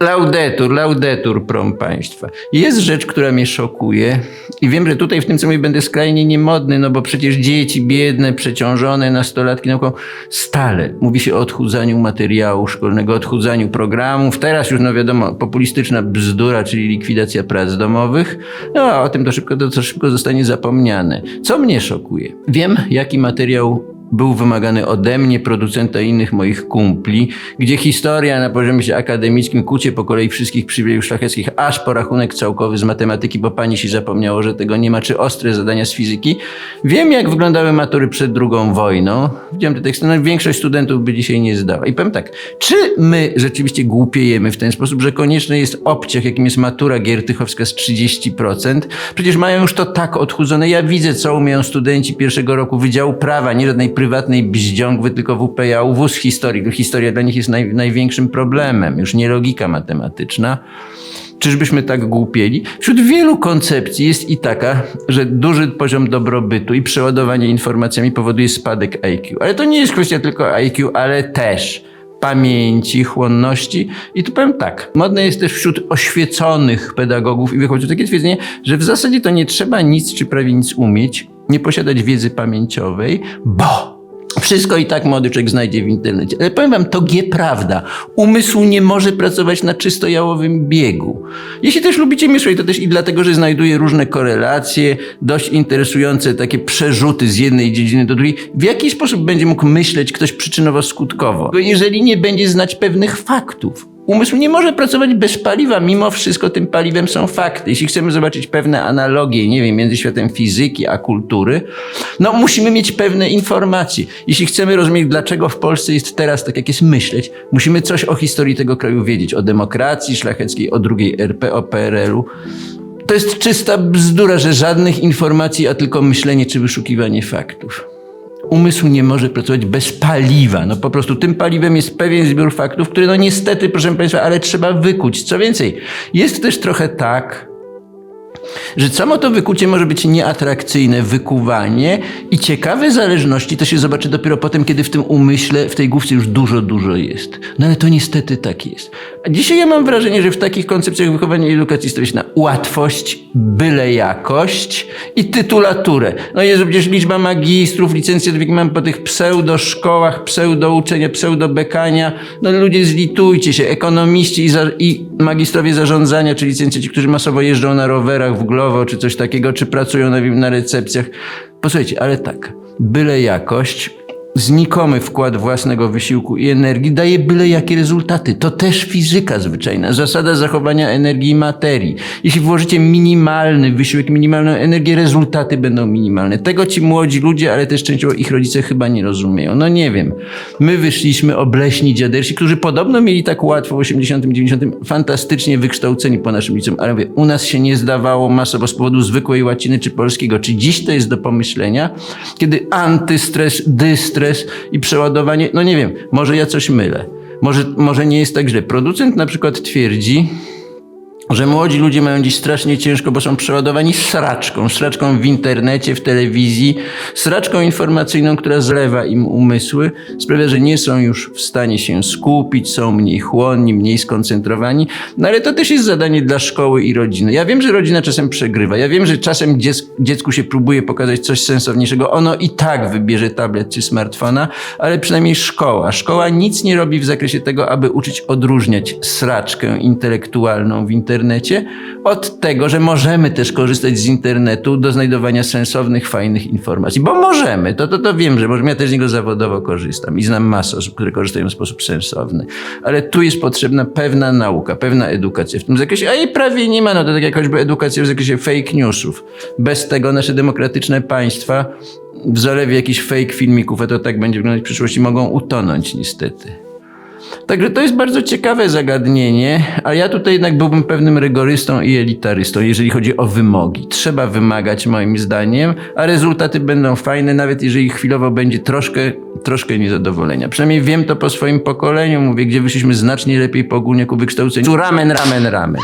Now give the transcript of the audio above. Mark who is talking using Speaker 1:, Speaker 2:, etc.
Speaker 1: Laudetur, laudetur, prom państwa. Jest rzecz, która mnie szokuje i wiem, że tutaj w tym co mówię będę skrajnie niemodny, no bo przecież dzieci biedne, przeciążone, nastolatki nauką, stale mówi się o odchudzaniu materiału szkolnego, odchudzaniu programów. Teraz już, no wiadomo, populistyczna bzdura, czyli likwidacja prac domowych. No a o tym to szybko, to, to szybko zostanie zapomniane. Co mnie szokuje? Wiem, jaki materiał był wymagany ode mnie, producenta i innych moich kumpli, gdzie historia na poziomie się akademickim kucie po kolei wszystkich przywilejów szlacheckich, aż po rachunek całkowy z matematyki, bo pani się zapomniało, że tego nie ma, czy ostre zadania z fizyki. Wiem, jak wyglądały matury przed drugą wojną. Widziałem te teksty, no większość studentów by dzisiaj nie zdała. I powiem tak, czy my rzeczywiście głupiejemy w ten sposób, że konieczny jest obciach, jakim jest matura giertychowska z 30%? Przecież mają już to tak odchudzone. Ja widzę, co umieją studenci pierwszego roku Wydziału Prawa, nie żadnej prywatnej bździągwy, tylko WPA, wóz historii. Historia dla nich jest naj, największym problemem, już nie logika matematyczna. Czyżbyśmy tak głupieli? Wśród wielu koncepcji jest i taka, że duży poziom dobrobytu i przeładowanie informacjami powoduje spadek IQ. Ale to nie jest kwestia tylko IQ, ale też pamięci, chłonności. I tu powiem tak, modne jest też wśród oświeconych pedagogów i wychodzi takie twierdzenie, że w zasadzie to nie trzeba nic czy prawie nic umieć, nie posiadać wiedzy pamięciowej, bo wszystko i tak młody człowiek znajdzie w internecie. Ale powiem wam, to prawda. Umysł nie może pracować na czysto jałowym biegu. Jeśli też lubicie myśleć, to też i dlatego, że znajduje różne korelacje, dość interesujące takie przerzuty z jednej dziedziny do drugiej. W jaki sposób będzie mógł myśleć ktoś przyczynowo-skutkowo? Jeżeli nie będzie znać pewnych faktów. Umysł nie może pracować bez paliwa, mimo wszystko tym paliwem są fakty. Jeśli chcemy zobaczyć pewne analogie, nie wiem, między światem fizyki a kultury, no musimy mieć pewne informacje. Jeśli chcemy rozumieć, dlaczego w Polsce jest teraz tak, jak jest myśleć, musimy coś o historii tego kraju wiedzieć, o demokracji szlacheckiej, o drugiej RP, o PRL-u. To jest czysta bzdura, że żadnych informacji, a tylko myślenie czy wyszukiwanie faktów. Umysł nie może pracować bez paliwa. No po prostu tym paliwem jest pewien zbiór faktów, który no niestety, proszę Państwa, ale trzeba wykuć. Co więcej, jest też trochę tak, że samo to wykucie może być nieatrakcyjne, wykuwanie i ciekawe zależności to się zobaczy dopiero potem, kiedy w tym umyśle, w tej główce już dużo, dużo jest. No ale to niestety tak jest. A dzisiaj ja mam wrażenie, że w takich koncepcjach wychowania i edukacji stawia się na łatwość, byle jakość i tytulaturę. No jest przecież liczba magistrów, licencjatów, mamy po tych pseudoszkołach, pseudouczenia, pseudobekania. No ludzie zlitujcie się, ekonomiści i, za, i magistrowie zarządzania, czy licencjaci, którzy masowo jeżdżą na rowerach w Głowo, czy coś takiego, czy pracują na, na recepcjach. Posłuchajcie, ale tak, byle jakość, znikomy wkład własnego wysiłku i energii daje byle jakie rezultaty. To też fizyka zwyczajna, zasada zachowania energii i materii. Jeśli włożycie minimalny wysiłek, minimalną energię, rezultaty będą minimalne. Tego ci młodzi ludzie, ale też częściowo ich rodzice chyba nie rozumieją. No nie wiem. My wyszliśmy obleśni dziadersi, którzy podobno mieli tak łatwo w 80 90 fantastycznie wykształceni po naszym liceum, ale mówię, u nas się nie zdawało masowo z powodu zwykłej łaciny czy polskiego. Czy dziś to jest do pomyślenia, kiedy antystres, dystres i przeładowanie, no nie wiem, może ja coś mylę. Może, może nie jest tak źle. Producent na przykład twierdzi, że młodzi ludzie mają dziś strasznie ciężko, bo są przeładowani sraczką, sraczką w internecie, w telewizji, sraczką informacyjną, która zlewa im umysły, sprawia, że nie są już w stanie się skupić, są mniej chłonni, mniej skoncentrowani. No ale to też jest zadanie dla szkoły i rodziny. Ja wiem, że rodzina czasem przegrywa. Ja wiem, że czasem dziec dziecku się próbuje pokazać coś sensowniejszego. Ono i tak wybierze tablet czy smartfona, ale przynajmniej szkoła. Szkoła nic nie robi w zakresie tego, aby uczyć odróżniać sraczkę intelektualną w internecie internecie, od tego, że możemy też korzystać z internetu do znajdowania sensownych, fajnych informacji. Bo możemy, to, to, to wiem, że możemy, ja też z niego zawodowo korzystam i znam masę osób, które korzystają w sposób sensowny. Ale tu jest potrzebna pewna nauka, pewna edukacja w tym zakresie, a jej prawie nie ma, no to tak jak choćby edukacja w zakresie fake newsów. Bez tego nasze demokratyczne państwa w zalewie jakichś fake filmików, a to tak będzie wyglądać w przyszłości, mogą utonąć niestety. Także to jest bardzo ciekawe zagadnienie, a ja tutaj jednak byłbym pewnym rygorystą i elitarystą, jeżeli chodzi o wymogi. Trzeba wymagać moim zdaniem, a rezultaty będą fajne, nawet jeżeli chwilowo będzie troszkę, troszkę niezadowolenia. Przynajmniej wiem to po swoim pokoleniu, mówię, gdzie wyszliśmy znacznie lepiej po ogólniaku wykształceniu. Ramen, ramen, ramen.